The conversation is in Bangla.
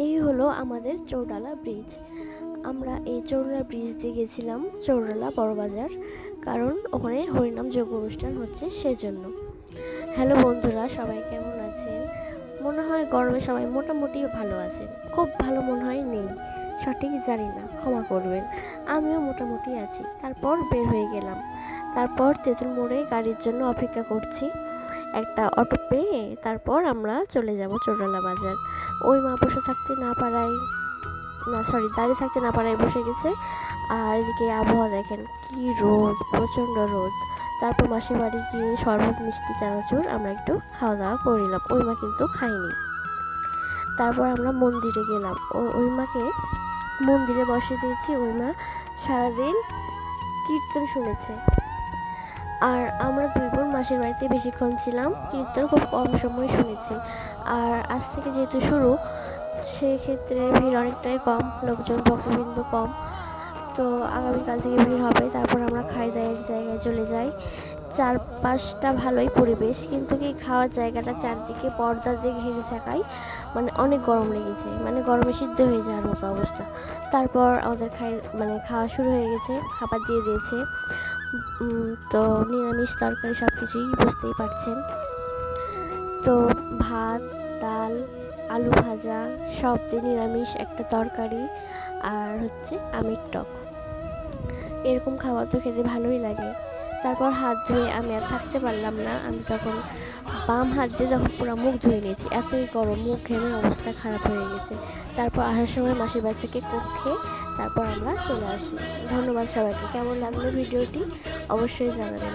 এই হলো আমাদের চৌডালা ব্রিজ আমরা এই চৌডালা ব্রিজ দিয়ে গেছিলাম, চৌডালা বড়বাজার কারণ ওখানে হরিনাম যোগ্য অনুষ্ঠান হচ্ছে সেজন্য। হ্যালো বন্ধুরা, সবাই কেমন আছেন? মনে হয় গরমে সবাই মোটামুটি ভালো আছেন। খুব ভালো মনে হয় নেই। সঠিক জানি না, ক্ষমা করবেন। আমিও মোটামুটি আছি। তারপর বের হয়ে গেলাম। তারপর তেঁতুল মোড়ে গাড়ির জন্য অপেক্ষা করছি। একটা অটো পেয়ে তারপর আমরা চলে যাব চৌডালা বাজার। ওই মা বসে থাকতে না পারায়, না সরি দাঁড়িয়ে থাকতে না পারায় বসে গেছে। আর এদিকে আবহাওয়া দেখেন, কি রোদ, প্রচণ্ড রোদ। তারপর মাসির বাড়ি গিয়ে শরবত, মিষ্টি, চানাচুর আমরা একটু খাওয়া দাওয়া করে নিলাম। ওই মা কিন্তু খাইনি তারপর আমরা মন্দিরে গেলাম। ও, ওই মাকে মন্দিরে বসে দিয়েছি। ওই মা সারাদিন কীর্তন শুনেছে। আর আমরা দুই বোন মাসির বাড়িতে বেশিক্ষণ ছিলাম। কীর্তন খুব কম সময় শুনেছি। আর আজ থেকে যেহেতু শুরু, সেক্ষেত্রে ভিড় অনেকটাই কম, লোকজন, ভক্তবিন্দু কম। তো আগামীকাল থেকে ভিড় হবে, তারপর আমরা খাই দায়ের জায়গায় চলে যাই। চারপাশটা ভালোই পরিবেশ, কিন্তু কি খাওয়ার জায়গাটা চারদিকে পর্দা দিয়ে ঘিরে থাকায় মানে অনেক গরম লেগেছে। মানে গরমে সিদ্ধ হয়ে যাওয়ার মতো অবস্থা। তারপর আমাদের খাই মানে খাওয়া শুরু হয়ে গেছে, খাবার দিয়ে দিয়েছে। তো নিরামিষ তরকারি সব কিছুই বুঝতেই পারছেন। তো ভাত, ডাল, আলু ভাজা সব দিয়ে নিরামিষ একটা তরকারি আর হচ্ছে আমের টক। এরকম খাবার তো খেতে ভালোই লাগে। তারপর হাত ধুয়ে আমি আর থাকতে পারলাম না। আমি তখন বাম হাত দিয়ে তখন পুরো মুখ ধুয়ে নিয়েছি, এতই গরম মুখ ঘেমে অবস্থা খারাপ হয়ে গেছে। তারপর আসার সময় মাসির বাড়ি থেকে কক্ষে তারপর আমরা চলে আসি। ধন্যবাদ সবাইকে। কেমন লাগল ভিডিওটি? অবশ্যই জানাবেন.